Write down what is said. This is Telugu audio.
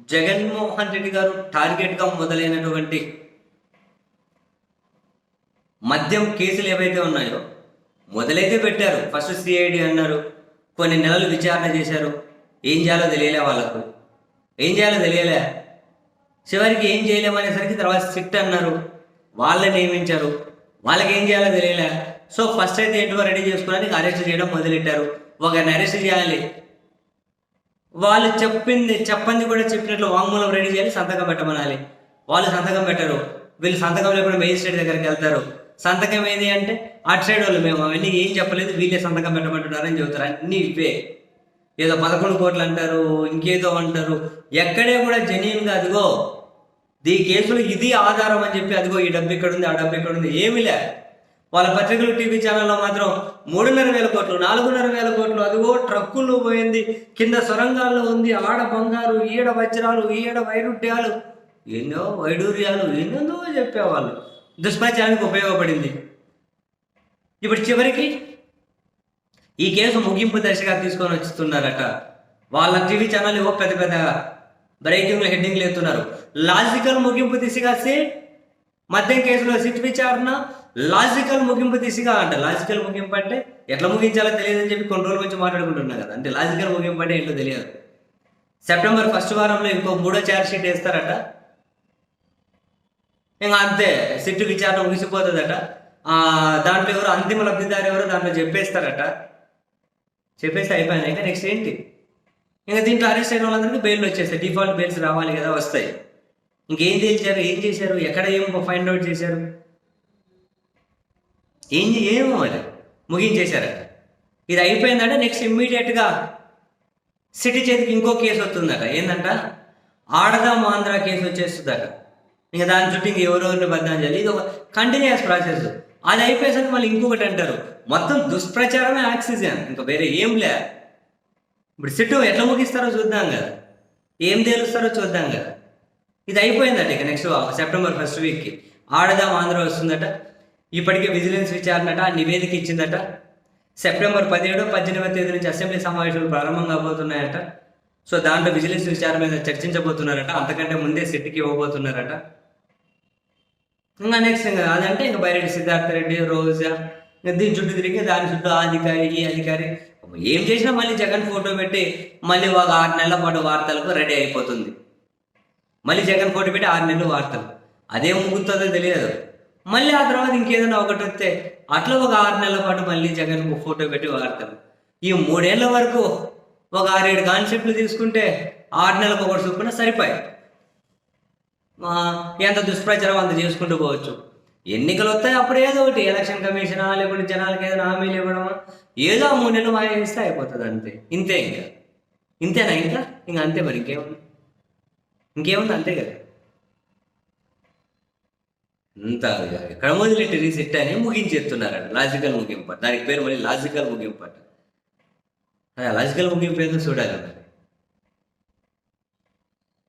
జగన్మోహన్ రెడ్డి గారు టార్గెట్గా మొదలైనటువంటి మద్యం కేసులు ఏవైతే ఉన్నాయో మొదలైతే పెట్టారు. ఫస్ట్ సిఐడి అన్నారు. కొన్ని నెలలు విచారణ చేశారు. ఏం చేయాలో తెలియలే వాళ్ళకు. ఏం చేయాలో తెలియలే. చివరికి ఏం చేయలేమనేసరికి తర్వాత స్ట్రిక్ట్ అన్నారు. వాళ్ళని నియమించారు. వాళ్ళకి ఏం చేయాలో తెలియలే. సో ఫస్ట్ అయితే ఏంటో రెడీ చేసుకోవడానికి అరెస్ట్ చేయడం మొదలెట్టారు. ఒకరిని అరెస్ట్ చేయాలి. వాళ్ళు చెప్పింది చెప్పంది కూడా చెప్పినట్లు వాంగ్మూలం రెడీ చేయాలి సంతకం పెట్టమనాలి. వాళ్ళు సంతకం పెట్టరు. వీళ్ళు సంతకం లేకుండా మేజిస్ట్రేట్ దగ్గరికి వెళ్తారు. సంతకం ఏది అంటే అటు సైడ్ వాళ్ళు మేము అవన్నీ ఏం చెప్పలేదు వీళ్ళే సంతకం పెట్టమంటున్నారని చెబుతారు. అన్ని ఇవే. ఏదో పదకొండు కోట్లు అంటారు ఇంకేదో అంటారు. ఎక్కడే కూడా జెన్యున్గా అదిగో ఈ కేసులో ఇది ఆధారం అని చెప్పి అదిగో ఈ డబ్బు ఇక్కడ ఉంది ఆ డబ్బు ఇక్కడ ఉంది ఏమీ లే. వాళ్ళ పత్రికలు టీవీ ఛానల్లో మాత్రం మూడున్నర వేల కోట్లు నాలుగున్నర వేల కోట్లు అదిగో ట్రక్కులు పోయింది. కింద సొరంగాల్లో ఉంది ఆడ బంగారు ఈడ వజ్రాలు ఈడ వైరుడ్యాలు ఎన్నో వైడూర్యాలు ఎన్నెందో చెప్పేవాళ్ళు. దుష్ప్రచారానికి ఉపయోగపడింది. ఇప్పుడు చివరికి ఈ కేసు ముగింపు దశగా తీసుకొని వస్తున్నారట. వాళ్ళ టీవీ ఛానల్ ఏవో పెద్ద పెద్ద బ్రేకింగ్లు హెడ్డింగ్లు ఎత్తున్నారు. లాజికల్ ముగింపు దిశగా సే మద్యం కేసులో సిట్ విచారణ లాజికల్ ముగింపు దిశగా అంట లాజికల్ ముగింపు అంటే ఎట్లా ముగించాలో తెలియదని చెప్పి కొన్ని రోజుల నుంచి మాట్లాడుకుంటున్నా కదా. అంటే లాజికల్ ముగింపు అంటే ఏంటో తెలియదు. సెప్టెంబర్ ఫస్ట్ వారంలో ఇంకో మూడో ఛార్జ్ షీట్ వేస్తారట. ఇంకా అంతే సిట్టు విచారణ ముగిసిపోతుందట. దాంట్లో ఎవరు అంతిమ లబ్ధిదారు ఎవరు దాంట్లో చెప్పేస్తారట. చెప్పేసి అయిపోయినా ఇంకా నెక్స్ట్ ఏంటి? ఇంకా దీంట్లో అరెస్ట్ అయిన వాళ్ళందరికీ బెయిల్ వచ్చేస్తాయి. డిఫాల్ట్ బెయిల్స్ రావాలి కదా వస్తాయి. ఇంకేం తేల్చారు ఏం చేశారు? ఎక్కడ ఏం ఫైండ్ అవుట్ చేశారు? ఏం ఏమో మరి? ముగించేశారట. ఇది అయిపోయిందంటే నెక్స్ట్ ఇమ్మీడియట్గా సిటీ చేతికి ఇంకో కేసు వస్తుందట. ఏంటంట ఆడదాం ఆంధ్ర కేసు వచ్చేస్తుందట. ఇంకా దాని చుట్టూ ఇంక ఎవరెవరిని బద్నాం చేయాలి? ఇది ఒక కంటిన్యూస్ ప్రాసెస్ అది అయిపోయేసరికి మళ్ళీ ఇంకొకటి అంటారు. మొత్తం దుష్ప్రచారమే ఆక్సిజన్. ఇంకా వేరే ఏం లే. ఇప్పుడు సిట్టు ఎట్లా ముగిస్తారో చూద్దాం కదా. ఏం తేలుస్తారో చూద్దాం కదా. ఇది అయిపోయిందట ఇక నెక్స్ట్ సెప్టెంబర్ ఫస్ట్ వీక్కి ఆడదాం ఆంధ్ర వస్తుందట. ఇప్పటికే విజిలెన్స్ విచారణట నివేదిక ఇచ్చిందట. సెప్టెంబర్ పదిహేడు పద్దెనిమిది తేదీ నుంచి అసెంబ్లీ సమావేశాలు ప్రారంభం కాబోతున్నాయట. సో దాంట్లో విజిలెన్స్ విచారణ మీద చర్చించబోతున్నారట. అంతకంటే ముందే సిట్కి ఇవ్వబోతున్నారట. ఇంకా నెక్స్ట్ ఇంకా అదంటే ఇంకా బైరెడ్డి సిద్ధార్థ రెడ్డి రోజా దీని చుట్టూ తిరిగి దాని చుట్టూ ఆ అధికారి ఈ అధికారి. ఏం చేసినా మళ్ళీ జగన్ ఫోటో పెట్టి మళ్ళీ ఒక ఆరు నెలల పాటు వార్తలకు రెడీ అయిపోతుంది. మళ్ళీ జగన్ ఫోటో పెట్టి ఆరు నెలలు వార్తలు. అదేం ముగ్గుతుందో తెలియదు. మళ్ళీ ఆ తర్వాత ఇంకేదైనా ఒకటి వస్తే అట్లా ఒక ఆరు నెలల పాటు మళ్ళీ జగన్ ఫోటో పెట్టి వాడతారు. ఈ మూడేళ్ళ వరకు ఒక ఆరేడు కాన్సెప్ట్లు తీసుకుంటే ఆరు నెలలకు ఒకటి చొప్పున సరిపోయి ఎంత దుష్ప్రచారం అంత చేసుకుంటూ పోవచ్చు. ఎన్నికలు వస్తాయి అప్పుడు ఏదో ఒకటి ఎలక్షన్ కమిషనా లేకుంటే జనాలకి ఏదైనా హామీలు ఇవ్వడమా? ఏదో ఆ మూడు నెలలు మాయ ఇస్తే అయిపోతుంది అంతే. ఇంతే ఇంకా. ఇంతేనా ఇంకా? ఇంకా అంతే మరి ఇంకేముంది? ఇంకేముంది? అంతే కదా. ఇంత ఎక్కడ మొదలెట్టి రీసెట్ అని ముగించేస్తున్నారట. లాజికల్ ముగింపు దానికి పేరు మళ్ళీ లాజికల్ ముగింపు అట లాజికల్ ముగింపు ఏదో చూడాలి